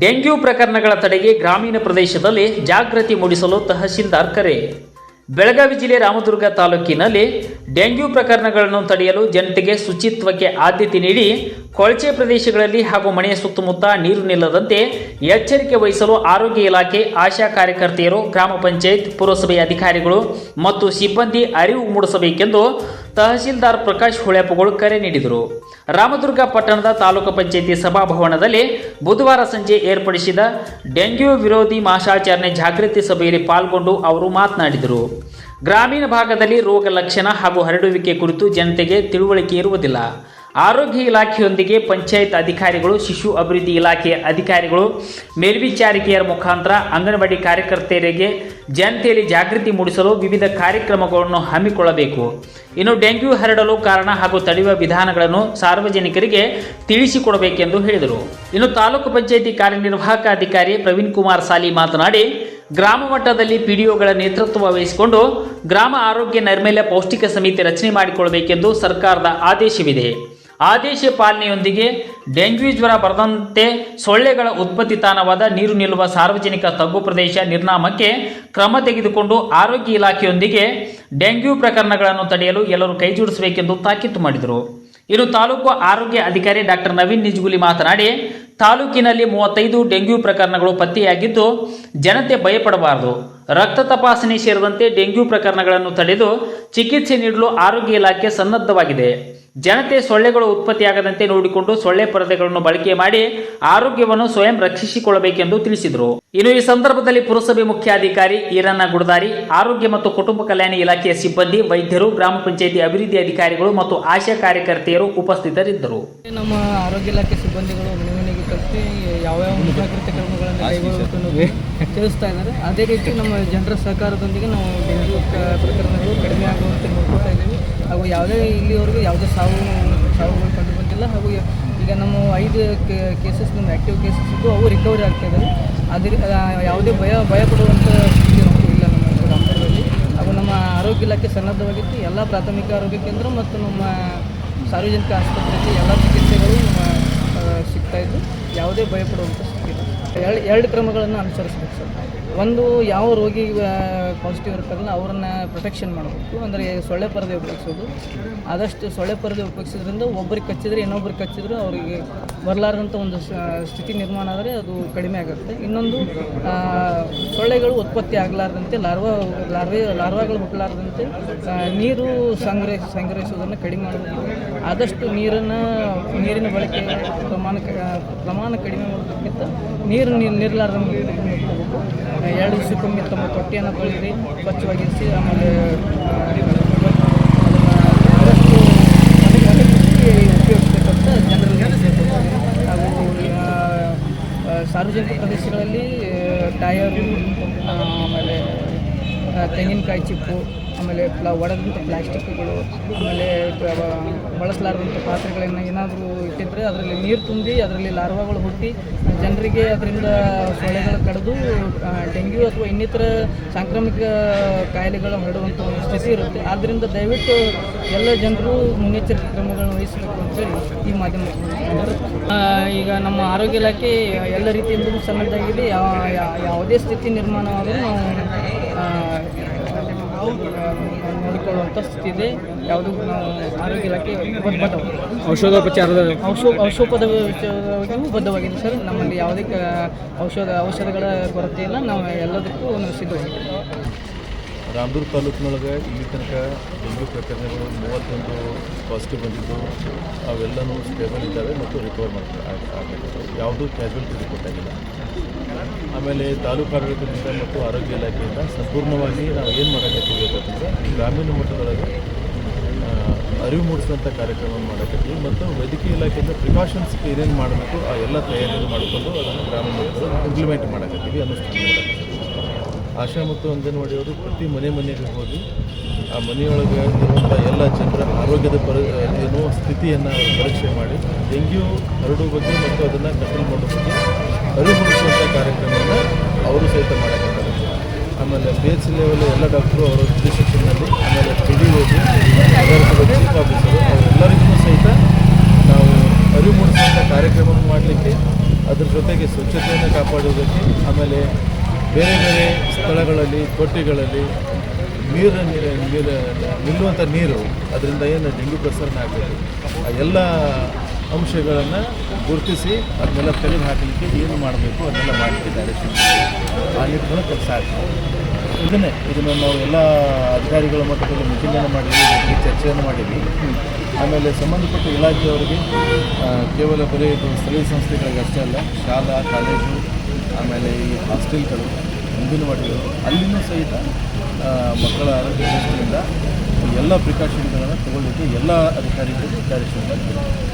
Dengue ಪ್ರಕರಣಗಳ ತಡೆಗೆ ಗ್ರಾಮೀಣ ಪ್ರದೇಶದಲ್ಲಿ ಜಾಗೃತಿ ಮೂಡಿಸಲು ತಹಶೀಲ್ದಾರ್ ಕರೆ. ಬೆಳಗಾವಿ ಜಿಲ್ಲೆ ರಾಮದುರ್ಗ ತಾಲೂಕಿನಲ್ಲಿ ಡೆಂಗ್ಯೂ ಪ್ರಕರಣಗಳನ್ನು ತಡೆಯಲು ಜನತೆಗೆ ಶುಚಿತ್ವಕ್ಕೆ ಆದ್ಯತೆ ನೀಡಿ ಕೊಳಚೆ ಪ್ರದೇಶಗಳಲ್ಲಿ ಹಾಗೂ ಮನೆಯ ಸುತ್ತಮುತ್ತ ನೀರು ನಿಲ್ಲದಂತೆ ಎಚ್ಚರಿಕೆ ವಹಿಸಲು ಆರೋಗ್ಯ ಇಲಾಖೆ, ಆಶಾ ಕಾರ್ಯಕರ್ತೆಯರು, ಗ್ರಾಮ ಪಂಚಾಯತ್ ಪುರಸಭೆ ಅಧಿಕಾರಿಗಳು ಮತ್ತು ಸಿಬ್ಬಂದಿ ಅರಿವು ಮೂಡಿಸಬೇಕೆಂದು ತಹಸೀಲ್ದಾರ್ ಪ್ರಕಾಶ್ ಹೊಳ್ಯಾಪಗಳು ಕರೆ ನೀಡಿದರು. ರಾಮದುರ್ಗ ಪಟ್ಟಣದ ತಾಲೂಕು ಪಂಚಾಯತಿ ಸಭಾಭವನದಲ್ಲಿ ಬುಧವಾರ ಸಂಜೆ ಏರ್ಪಡಿಸಿದ ಡೆಂಗ್ಯೂ ವಿರೋಧಿ ಮಾಸಾಚರಣೆ ಜಾಗೃತಿ ಸಭೆಯಲ್ಲಿ ಪಾಲ್ಗೊಂಡು ಅವರು ಮಾತನಾಡಿದರು. ಗ್ರಾಮೀಣ ಭಾಗದಲ್ಲಿ ರೋಗ ಲಕ್ಷಣ ಹಾಗೂ ಹರಡುವಿಕೆ ಕುರಿತು ಜನತೆಗೆ ತಿಳುವಳಿಕೆ ಇರುವುದಿಲ್ಲ. ಆರೋಗ್ಯ ಇಲಾಖೆಯೊಂದಿಗೆ ಪಂಚಾಯತ್ ಅಧಿಕಾರಿಗಳು, ಶಿಶು ಅಭಿವೃದ್ಧಿ ಇಲಾಖೆಯ ಅಧಿಕಾರಿಗಳು ಮೇಲ್ವಿಚಾರಿಕೆಯರ ಮುಖಾಂತರ ಅಂಗನವಾಡಿ ಕಾರ್ಯಕರ್ತೆಯರಿಗೆ ಜನತೆಯಲ್ಲಿ ಜಾಗೃತಿ ಮೂಡಿಸಲು ವಿವಿಧ ಕಾರ್ಯಕ್ರಮಗಳನ್ನು ಹಮ್ಮಿಕೊಳ್ಳಬೇಕು. ಇನ್ನು ಡೆಂಗ್ಯೂ ಹರಡಲು ಕಾರಣ ಹಾಗೂ ತಡೆಯುವ ವಿಧಾನಗಳನ್ನು ಸಾರ್ವಜನಿಕರಿಗೆ ತಿಳಿಸಿಕೊಡಬೇಕೆಂದು ಹೇಳಿದರು. ಇನ್ನು ತಾಲೂಕು ಪಂಚಾಯಿತಿ ಕಾರ್ಯನಿರ್ವಾಹಕ ಅಧಿಕಾರಿ ಪ್ರವೀಣ್ ಕುಮಾರ್ ಸಾಲಿ ಮಾತನಾಡಿ, ಗ್ರಾಮ ಮಟ್ಟದಲ್ಲಿ ಪಿಡಿಒಗಳ ನೇತೃತ್ವ ವಹಿಸಿಕೊಂಡು ಗ್ರಾಮ ಆರೋಗ್ಯ ನೈರ್ಮಲ್ಯ ಪೌಷ್ಟಿಕ ಸಮಿತಿ ರಚನೆ ಮಾಡಿಕೊಳ್ಳಬೇಕೆಂದು ಸರ್ಕಾರದ ಆದೇಶವಿದೆ. ಆದೇಶ ಪಾಲನೆಯೊಂದಿಗೆ ಡೆಂಗ್ಯೂ ಜ್ವರ ಬರದಂತೆ ಸೊಳ್ಳೆಗಳ ಉತ್ಪತ್ತಿ ತಾಣವಾದ ನೀರು ನಿಲ್ಲುವ ಸಾರ್ವಜನಿಕ ತಗ್ಗು ಪ್ರದೇಶ ನಿರ್ನಾಮಕ್ಕೆ ಕ್ರಮ ತೆಗೆದುಕೊಂಡು ಆರೋಗ್ಯ ಇಲಾಖೆಯೊಂದಿಗೆ ಡೆಂಗ್ಯೂ ಪ್ರಕರಣಗಳನ್ನು ತಡೆಯಲು ಎಲ್ಲರೂ ಕೈಜೋಡಿಸಬೇಕೆಂದು ತಾಕೀತು ಮಾಡಿದರು. ಇನ್ನು ತಾಲೂಕು ಆರೋಗ್ಯ ಅಧಿಕಾರಿ ಡಾಕ್ಟರ್ ನವೀನ್ ನಿಜಗುಲಿ ಮಾತನಾಡಿ, ತಾಲೂಕಿನಲ್ಲಿ ಮೂವತ್ತೈದು ಡೆಂಗ್ಯೂ ಪ್ರಕರಣಗಳು ಪತ್ತೆಯಾಗಿದ್ದು ಜನತೆ ಭಯಪಡಬಾರದು. ರಕ್ತ ತಪಾಸಣೆ ಸೇರಿದಂತೆ ಡೆಂಗ್ಯೂ ಪ್ರಕರಣಗಳನ್ನು ತಡೆದು ಚಿಕಿತ್ಸೆ ನೀಡಲು ಆರೋಗ್ಯ ಇಲಾಖೆ ಸನ್ನದ್ಧವಾಗಿದೆ. ಜನತೆ ಸೊಳ್ಳೆಗಳು ಉತ್ಪತ್ತಿಯಾಗದಂತೆ ನೋಡಿಕೊಂಡು ಸೊಳ್ಳೆ ಪರದೆಗಳನ್ನು ಬಳಕೆ ಮಾಡಿ ಆರೋಗ್ಯವನ್ನು ಸ್ವಯಂ ರಕ್ಷಿಸಿಕೊಳ್ಳಬೇಕೆಂದು ತಿಳಿಸಿದರು. ಇನ್ನು ಈ ಸಂದರ್ಭದಲ್ಲಿ ಪುರಸಭೆ ಮುಖ್ಯಾಧಿಕಾರಿ ಈರಣ್ಣ ಗುಡದಾರಿ, ಆರೋಗ್ಯ ಮತ್ತು ಕುಟುಂಬ ಕಲ್ಯಾಣ ಇಲಾಖೆಯ ಸಿಬ್ಬಂದಿ, ವೈದ್ಯರು, ಗ್ರಾಮ ಪಂಚಾಯಿತಿ ಅಭಿವೃದ್ಧಿ ಅಧಿಕಾರಿಗಳು ಮತ್ತು ಆಶಾ ಕಾರ್ಯಕರ್ತೆಯರು ಉಪಸ್ಥಿತರಿದ್ದರು. ನಮ್ಮ ಆರೋಗ್ಯ ಇಲಾಖೆ ಸಿಬ್ಬಂದಿಗಳು ಯಾವ ಮುಂಜಾಗ್ರತೆ ಕ್ರಮಗಳನ್ನು ತಿಳಿಸ್ತಾ ಅದೇ ರೀತಿ ನಮ್ಮ ಜನರ ಸಹಕಾರದೊಂದಿಗೆ ನಾವು ಡೆಂಗ್ಯೂ ಪ್ರಕರಣಗಳು ಕಡಿಮೆ ಆಗುವಂತೆ ನೋಡ್ಕೊತಾ ಇದ್ದೀವಿ. ಹಾಗೂ ಯಾವುದೇ ಇಲ್ಲಿವರೆಗೂ ಯಾವುದೇ ಸಾವು, ಸಾವುಗಳು ಕಂಡು ಬಂದಿಲ್ಲ. ಹಾಗೂ ಈಗ ನಮ್ಮ ಐದು ಕೇಸಸ್ ನಮ್ಮ ಆ್ಯಕ್ಟಿವ್ ಕೇಸಸ್ ಇದ್ದು ಅವು ರಿಕವರಿ ಆಗ್ತಾ ಇದ್ದಾವೆ. ಅದ್ರ ಯಾವುದೇ ಭಯ ಭಯ ಪಡುವಂಥ ಸ್ಥಿತಿ ನಮಗೂ ಇಲ್ಲ ನಮ್ಮ ಗ್ರಾಮದಲ್ಲಿ. ಹಾಗೂ ನಮ್ಮ ಆರೋಗ್ಯ ಇಲಾಖೆ ಸನ್ನದ್ಧವಾಗಿತ್ತು ಎಲ್ಲ ಪ್ರಾಥಮಿಕ ಆರೋಗ್ಯ ಕೇಂದ್ರ ಮತ್ತು ನಮ್ಮ ಸಾರ್ವಜನಿಕ ಆಸ್ಪತ್ರೆಯಲ್ಲಿ ಎಲ್ಲ ಚಿಕಿತ್ಸೆಗಳು ನಮ್ಮ ಯಾವುದೇ ಸಿಗ್ತಾ ಪಡುವಂಥ ಸ್ಥಿತಿ ಎರಡು ಎರಡು ಕ್ರಮಗಳನ್ನು ಅನುಸರಿಸಬೇಕು ಸರ್. ಒಂದು ಯಾವ ರೋಗಿ ಪಾಸಿಟಿವ್ ಇರ್ತಾರಲ್ಲ ಅವ್ರನ್ನ ಪ್ರೊಟೆಕ್ಷನ್ ಮಾಡಬೇಕು. ಅಂದರೆ ಸೊಳ್ಳೆ ಪರದೆ ಉಪಯೋಗಿಸೋದು. ಆದಷ್ಟು ಸೊಳ್ಳೆ ಪರದೆ ಉಪಯೋಗಿಸೋದ್ರಿಂದ ಒಬ್ಬರಿಗೆ ಕಚ್ಚಿದ್ರೆ, ಇನ್ನೊಬ್ರಿಗೆ ಕಚ್ಚಿದ್ರು ಅವರಿಗೆ ಬರಲಾರ್ದಂಥ ಒಂದು ಸ್ಥಿತಿ ನಿರ್ಮಾಣ ಆದರೆ ಅದು ಕಡಿಮೆ ಆಗುತ್ತೆ. ಇನ್ನೊಂದು ಸೊಳ್ಳೆಗಳು ಉತ್ಪತ್ತಿ ಆಗಲಾರ್ದಂತೆ, ಲಾರ್ವಾ, ಲಾರ್ವೆ, ಲಾರ್ವಾಗಳು ಹುಟ್ಟಲಾರ್ದಂತೆ ನೀರು ಸಂಗ್ರಹ, ಸಂಗ್ರಹಿಸೋದನ್ನು ಕಡಿಮೆ ಮಾಡಬೇಕು. ಆದಷ್ಟು ನೀರನ್ನು, ನೀರಿನ ಬಳಕೆ ಪ್ರಮಾಣ ಪ್ರಮಾಣ ಕಡಿಮೆ ಮಾಡೋದಕ್ಕಿಂತ ನೀರು ನೀರು ನೋಡ್ಕೋಬೇಕು ಎರಡು ದಿವಸಕ್ಕೊಮ್ಮೆ ತಮ್ಮ ತೊಟ್ಟಿಯನ್ನು ತೊಳೆಯಿರಿ ಸ್ವಚ್ಛವಾಗಿರಿಸಿ ಆಮೇಲೆ. ಹಾಗೂ ಸಾರ್ವಜನಿಕ ಪ್ರದೇಶಗಳಲ್ಲಿ ಟಯರು ಆಮೇಲೆ ತೆಂಗಿನಕಾಯಿ ಚಿಪ್ಪು ಆಮೇಲೆ ಪ್ಲಾ ಒಡೆದಂಥ ಪ್ಲಾಸ್ಟಿಕ್ಗಳು, ಆಮೇಲೆ ಬಳಸಲಾರದಂಥ ಪಾತ್ರೆಗಳನ್ನು ಏನಾದರೂ ಇಟ್ಟಿದ್ದರೆ ಅದರಲ್ಲಿ ನೀರು ತುಂಬಿ ಅದರಲ್ಲಿ ಲಾರ್ವಾಗಳು ಹುಟ್ಟಿ ಜನರಿಗೆ ಅದರಿಂದ ಸೊಳ್ಳೆಗಳು ಕಡಿದು ಡೆಂಗ್ಯೂ ಅಥವಾ ಇನ್ನಿತರ ಸಾಂಕ್ರಾಮಿಕ ಕಾಯಿಲೆಗಳು ಹರಡುವಂಥ ಒಂದು ಸ್ಥಿತಿ ಇರುತ್ತೆ. ಆದ್ದರಿಂದ ದಯವಿಟ್ಟು ಎಲ್ಲ ಜನರು ಮುನ್ನೆಚ್ಚರಿಕೆ ಕ್ರಮಗಳನ್ನು ವಹಿಸಬೇಕು ಅಂತೇಳಿ ಈ ಮಾಧ್ಯಮ ಈಗ ನಮ್ಮ ಆರೋಗ್ಯ ಇಲಾಖೆ ಎಲ್ಲ ರೀತಿಯಿಂದಲೂ ಸನ್ನದ್ಧಾಗಿದೆ ಯಾವ ಯಾವುದೇ ಸ್ಥಿತಿ ನಿರ್ಮಾಣವಾದರೂ ನಾವು ನೋಡಿಕೊಳ್ಳುವಂಥ ಸ್ಥಿತಿ ಇದೆ. ಯಾವುದೂ ನಾವು ಆರೋಗ್ಯ ಇಲಾಖೆ ಔಷಧೋಪಚಾರದ ಔಷಧ ಔಷಧದ ವಿಷಯವಾಗಿಯೂ ಬದ್ಧವಾಗಿದೆ ಸರ್. ನಮ್ಮಲ್ಲಿ ಯಾವುದೇ ಔಷಧ ಔಷಧಗಳ ಕೊರತೆಯನ್ನು ನಾವು ಎಲ್ಲದಕ್ಕೂ ನಾವು ರಾಮದುರ್ಗ ತಾಲೂಕಿನೊಳಗೆ ಇಲ್ಲಿ ತನಕ ಡೆಂಗ್ಯೂ ಪ್ರಕರಣಗಳು ಮೂವತ್ತೊಂದು ಪಾಸಿಟಿವ್ ಬಂದಿದ್ದು, ಅವೆಲ್ಲನೂ ಸ್ಟೇಬಲ್ ಇದ್ದಾವೆ ಮತ್ತು ರಿಕವರ್ ಮಾಡ್ತಾರೆ ಯಾವುದೂ ಕ್ಯಾಶುವಲ್ಟಿ ರಿಪೋರ್ಟ್ ಆಗಿಲ್ಲ. ಆಮೇಲೆ ತಾಲೂಕು ಆಡಳಿತದಿಂದ ಮತ್ತು ಆರೋಗ್ಯ ಇಲಾಖೆಯಿಂದ ಸಂಪೂರ್ಣವಾಗಿ ನಾವು ಏನು ಮಾಡೋಕ್ಕಾಗ್ತೀವಿ ಅಂತಂದರೆ ಗ್ರಾಮೀಣ ಮಟ್ಟದೊಳಗೆ ಅರಿವು ಮೂಡಿಸುವಂಥ ಕಾರ್ಯಕ್ರಮವನ್ನು ಮಾಡೋಕ್ಕಾಗ್ತೀವಿ ಮತ್ತು ವೈದ್ಯಕೀಯ ಇಲಾಖೆಯಿಂದ ಪ್ರಿಕಾಷನ್ಸ್ ಏನೇನು ಮಾಡಬೇಕು, ಆ ಎಲ್ಲ ತಯಾರಿಯನ್ನು ಮಾಡಿಕೊಂಡು ಅದನ್ನು ಗ್ರಾಮೀಣ ಮಟ್ಟದಲ್ಲಿ ಇಂಪ್ಲಿಮೆಂಟ್ ಮಾಡೋಕ್ಕಾಗ್ತೀವಿ ಮಾಡೋಕ್ಕತ್ತೀವಿ ಆಶಾ ಮತ್ತು ಅಂಗನವಾಡಿಯವರು ಪ್ರತಿ ಮನೆ ಮನೆಗೆ ಹೋಗಿ ಆ ಮನೆಯೊಳಗೆ ಇರುವಂಥ ಎಲ್ಲ ಜನರ ಆರೋಗ್ಯದ ಪರಿ, ಏನು ಸ್ಥಿತಿಯನ್ನು ಪರೀಕ್ಷೆ ಮಾಡಿ, ಡೆಂಗ್ಯೂ ಹರಡುವ ಬಗ್ಗೆ ಮತ್ತು ಅದನ್ನು ಕಂಟ್ರೋಲ್ ಮಾಡೋ ಬಗ್ಗೆ ಅರಿವುಗೊಳಿಸುವಂಥ ಕಾರ್ಯಕ್ರಮವನ್ನು ಅವರು ಸಹಿತ ಮಾಡೋಕ್ಕಾಗಲ್ಲ ಆಮೇಲೆ ಪಿ ಎಚ್ ಲೆವೆಲ್ ಎಲ್ಲ ಡಾಕ್ಟ್ರು ಅವರ ಡಿಸಿಷನ್ನಲ್ಲಿ ಆಮೇಲೆ P D O chief officer ಅವರೆಲ್ಲರಿಗೂ ಸಹಿತ ನಾವು ಅರಿವು ಮೂಡಿಸುವಂಥ ಕಾರ್ಯಕ್ರಮವನ್ನು ಮಾಡಲಿಕ್ಕೆ ಅದ್ರ ಜೊತೆಗೆ ಸ್ವಚ್ಛತೆಯನ್ನು ಕಾಪಾಡುವುದಕ್ಕೆ ಆಮೇಲೆ ಬೇರೆ ಬೇರೆ ಸ್ಥಳಗಳಲ್ಲಿ ತೊಟ್ಟಿಗಳಲ್ಲಿ ನೀರಿನ ನೀರು ನೀರು ನಿಲ್ಲುವಂಥ ನೀರು ಅದರಿಂದ ಏನು ಡೆಂಗ್ಯೂ ಪ್ರಸರಣ ಆಗ್ತದೆ ಆ ಎಲ್ಲ ಅಂಶಗಳನ್ನು ಗುರುತಿಸಿ ಅದನ್ನೆಲ್ಲ ತೆಗೆದು ಹಾಕಲಿಕ್ಕೆ ಏನು ಮಾಡಬೇಕು ಅದನ್ನೆಲ್ಲ ಮಾಡಲಿಕ್ಕಿದ್ದಾರೆ ಆ ನಿಟ್ಟಿನಲ್ಲಿ ಕೆಲಸ ಆಗ್ತದೆ. ಇದನ್ನೇ, ಇದನ್ನು ನಾವು ಎಲ್ಲ ಅಧಿಕಾರಿಗಳ ಮಟ್ಟದಲ್ಲಿ ಮೀಟಿಂಗನ್ನು ಮಾಡಿದ್ವಿ ಚರ್ಚೆಯನ್ನು ಮಾಡಿದ್ವಿ. ಆಮೇಲೆ ಸಂಬಂಧಪಟ್ಟ ಇಲಾಖೆಯವರಿಗೆ ಕೇವಲ ಬರೀ ಸ್ಥಳೀಯ ಸಂಸ್ಥೆಗಳಿಗೆ ಅಷ್ಟೇ ಅಲ್ಲ, ಶಾಲಾ, ಕಾಲೇಜು ಆಮೇಲೆ ಈ ಹಾಸ್ಟೆಲ್ಗಳು ಅಂಗನವಾಡಿಗಳು ಅಲ್ಲಿನೂ ಸಹಿತ ಮಕ್ಕಳ ಆರೋಗ್ಯ ದೃಷ್ಟಿಯಿಂದ ಎಲ್ಲ ಪ್ರಿಕಾಷನ್ಗಳನ್ನು ತಗೊಳ್ಳಿಕ್ಕೆ ಎಲ್ಲ ಅಧಿಕಾರಿಗಳಿಗೆ ಮಾಡಿದ್ದಾರೆ